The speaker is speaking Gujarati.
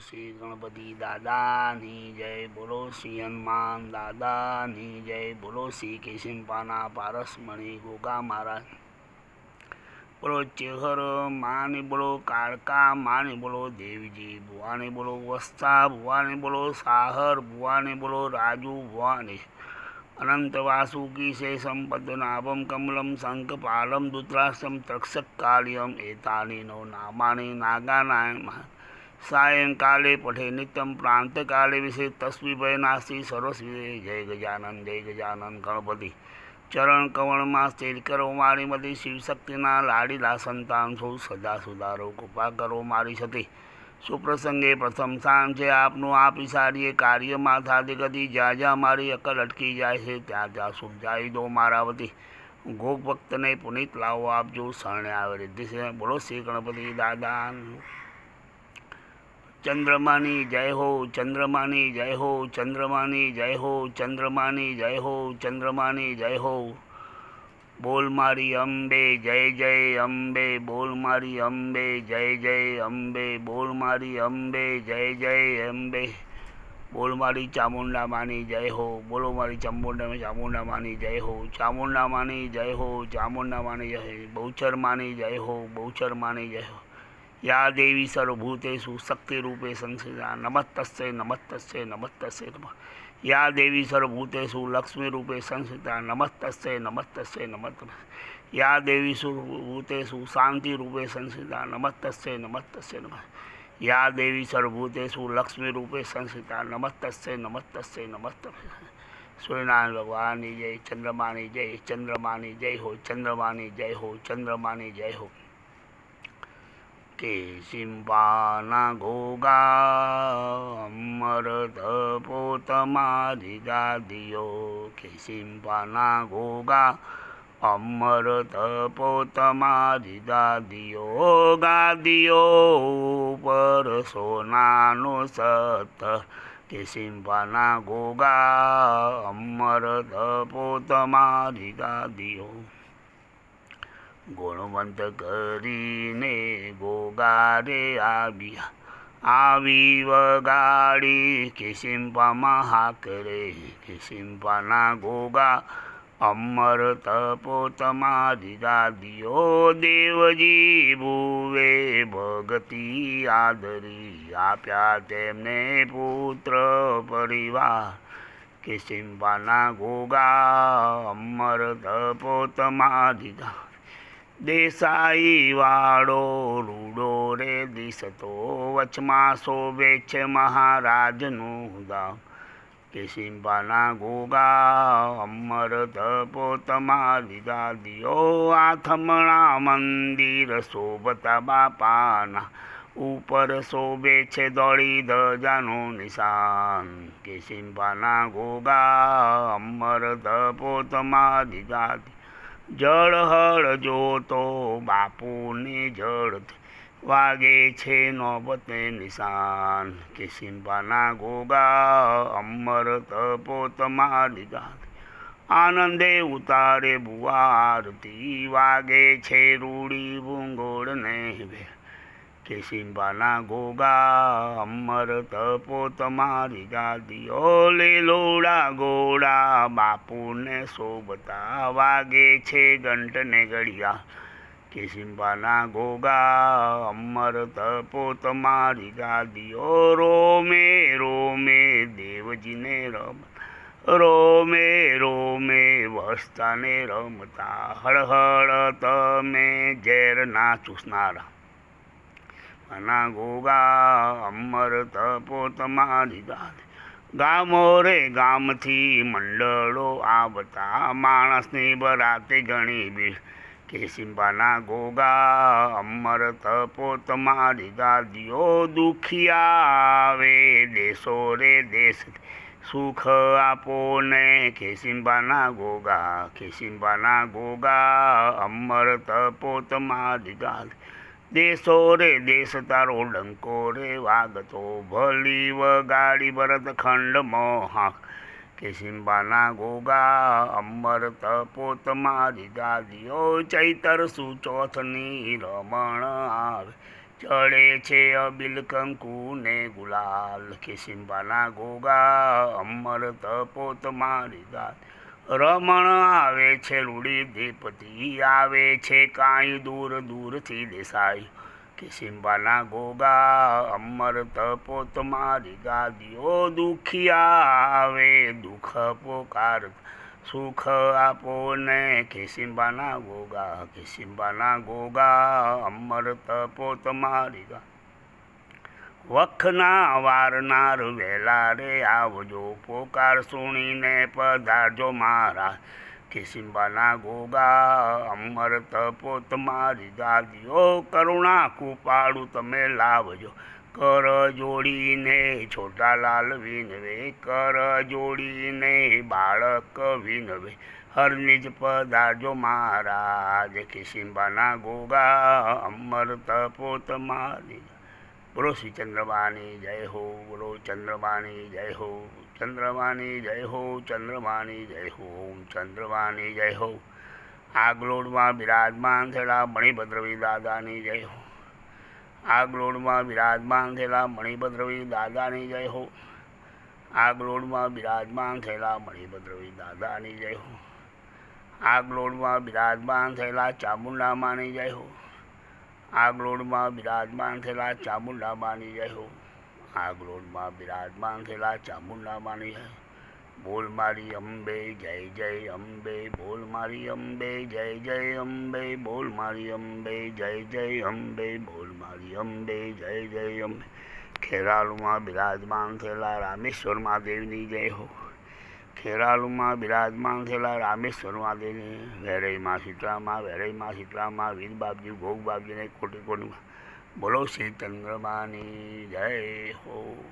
શ્રી ગણપતિ દાદાની જય બોલો શ્રી હનુમાન દાદાની જય બોલો શ્રી કેશિંપાના પારસમણી ગોગા મહારાજ. બોલો ચેહર, માની બોલો કાળકા, માની બોલો દેવજી, ભુવાની બોલો વસ્તા ભુવાની બોલો સાહર, ભુવાની બોલો રાજુ, ભુવાની અનંત વાસુકી શે સંપદનાભમ કમલમ શંખપાલમ ત્રક્ષક ત્રક્ષકાલ્યમ એતાની નો નામાની નાગાનાય સાયંકાલે પઠે નિત્યમ પ્રાંતકાલે વિશે તસ્વીભય નાસ્તી સરસ્વી જય ગજાનંદ જય ગજાનંદ ગણપતિ ચરણ કવણમાં સ્થિર કરો મારી મતી શિવશક્તિના લાડીલા સંતાન છો સદા સુધારો કૃપા કરો મારી સતી સુપ્રસંગે પ્રથમ સ્થાન છે આપનું આ પિસારીએ કાર્યમાં થાતી ગતિ જ્યાં જ્યાં મારી અકલ અટકી જાય છે ત્યાં ત્યાં સુખ જાય દો મારા વતી ગોપ ભક્તને પુનિત લાવો આપજો શરણે આવે રીતે છે બોલો શ્રી ગણપતિ દાદા ચંદ્રમાની જય હો ચંદ્રમાની જય હો ચંદ્રમાની જય હો ચંદ્રમાની જય હો ચંદ્રમાની જય હો બોલ મારી અંબે જય જય અંબે બોલ મારી અંબે જય જય અંબે બોલ મારી અંબે જય જય અંબે બોલ મારી ચામુંડા માની જય હો બોલો મારી ચામુંડા ચામુંડા માની જય હો ચામુંડા માની જય હો ચામુંડા માની જય બહુચર માની જય હો या देवी सर्वभूतेषु शक्ति रूपे संसिता नमस्तस्य नमस्तस्य नमस्तस्य नमः। या देवी सर्वभूतेषु लक्ष्मी रूपे संसिता नमस्तस्य नमस्तस्य नमस्त या देवी सर्वभूतेषु शांति रूपे संसिता नमस्तस्य नमस्तस्य नमः। या देवी सर्वभूतेषु लक्ष्मी रूपे संसिता नमस्तस्य नमस्तस्य नमस्त सूर्यनारायण भगवान जय चंद्रमाणी जय चंद्रमा जय हो चंद्रमाणी जय हो, चंद्रमानी जय हो। કે સિંપાના ઘોગા અમરત પોતમારી ગાદીઓ કે સિંપાના ઘોગા અમરત પોતમારી ગાદીઓ ગાદીઓ પર સોનાનો સત કે સિંપાના ઘોગા અમરત પોતમારી ગાદીઓ ગુણવંત કરીને ગોગારે આવ્યા આવી વગાડી કિસિમ્પામાં હાકરે કિસિમ્પાના ગોગા, અમર તપો તમારી દાદીઓ, દેવજી ભુવે ભગતી આદરી આપ્યા તેમને પુત્ર પરિવાર. કિસિમ્પાના ગોગા, અમર તપો તમારી દેસાઈ વાળો રૂડો રે દિસતો વચમાં શોભે છે મહારાજનું ગામ કે સિંભાના ગોગા અમર ધપો તમારી દાદીઓ આથમણા મંદિર શોભતા બાપાના. ઉપર શોભે છે દોડી ધજાનું નિશાન. કે સિંભાના ગોગા અમર ધપો તમારી દાદી જળ હળ જોતો બાપુને જળ વાગે છે નોબતે નિશાન. કે સિંબાના ગોગા અમર તપો તમારી ગાત આનંદે ઉતારે બુવા વાગે છે રૂડી ભૂંગોળ નહીં બે કે સિંબાના ગોગા, અમર તપો તમારી ગાદીઓ, લીલોડા ગોળા, બાપુને શોભતા વાગે છે ઘંટને ઘડિયા. કે સિંબાના ગોગા, અમર તપો તમારી ગાદીઓ, રોમે રોમે દેવજીને રમ રોમે રોમે વસ્તાને રમતા. હળહળ તમે ઝેર ના ચૂસનારા મના ગોગા અમર તપો તમારી ગાદ ગામો રે ગામથી મંડળો આવતા, માણસની બરાતે ઘણી ભીડ. કે સિંબાના ગોગા અમર તપો તમારી ગાદીઓ દુખિયા આવે. દેશો રે દેશ સુખ આપો ને. ખેસિંબાના ગોગા ખેસિંબાના ગોગા અમર તપો તમારી ગાદ દેશો રે, દેશ તારો ડંકો રે વાગતો ભલી વગાડી ભરત ખંડ મોહા કે સિંબાના ગોગા અમર તપોત મારી દાદીઓ ચૈતર સુચોથની રમણ આવે ચડે છે અબિલ કંકુ ને ગુલાલ ખિસિંબાના ગોગા અમર તપોત મારી ગાત રમણ આવે છે, રૂડી દેપતિ આવે છે, કાંઈ દૂર દૂરથી દેસાઈ. કિસિંબાના ગોગા, અમર તપો મારી ગાદીઓ દુખિયા આવે, દુઃખ પોકાર, સુખ આપો ને. કિસિંબાના ગોગા કિસિંબાના ગોગા, અમર તપો મારી ગા વખના વારનાર વહેલા રે આવજો, પોકાર સુણીને પધારજો મારા. કિસિંબાના ગોગા અમર તપોત મારી દાદીઓ કરુણા કૃપાળું તમે લાવજો. કર જોડીને છોટા લાલ વિનવે, કર જોડીને બાળક વિનવે. હરનિજ પધારજો મહારાજ કિસિંબાના ગોગા અમર તપોત મારી બોલો શ્રી ચંદ્રમાની જય હો, બોલો ચંદ્રમાની જય હો, ચંદ્રમાની જય હો, ચંદ્રમાની જય હો ઓમ ચંદ્રમાની જય હો. આગલોડમાં બિરાજમાન થયેલા મણિભદ્રવી દાદાની જય હો. આગલોડમાં બિરાજમાન થયેલા મણિભદ્રવી દાદાની જય હો. આગલોડમાં બિરાજમાન થયેલા મણિભદ્રવી દાદાની જય હો. આગલોડમાં બિરાજમાન થયેલા ચામુંડામાની જય હો. આગલોડમાં બિરાજમાન થયેલા ચામુંડામાની જય આગલોડમાં બિરાજમાન થયેલા ચામુંડામાની જય બોલ મારી અંબે, જય જય અંબે, બોલ મારી અંબે, જય જય અંબે, બોલ મારી અંબે, જય જય અંબે, બોલ મારી અંબે, જય જય અંબે. ખેરાલુમાં બિરાજમાન થયેલા રામેશ્વર મહાદેવની જય હો. ખેરાલુમાં બિરાજમાન થયેલા રામેશ્વર મહાદેવની વેરઈમાં શીતળામાં વેરઈમાં શીતળામાં વીર બાપજી, ભોગ બાપજીને કોટી કોટી બોલો શ્રી ચંદ્રમાની જય હો.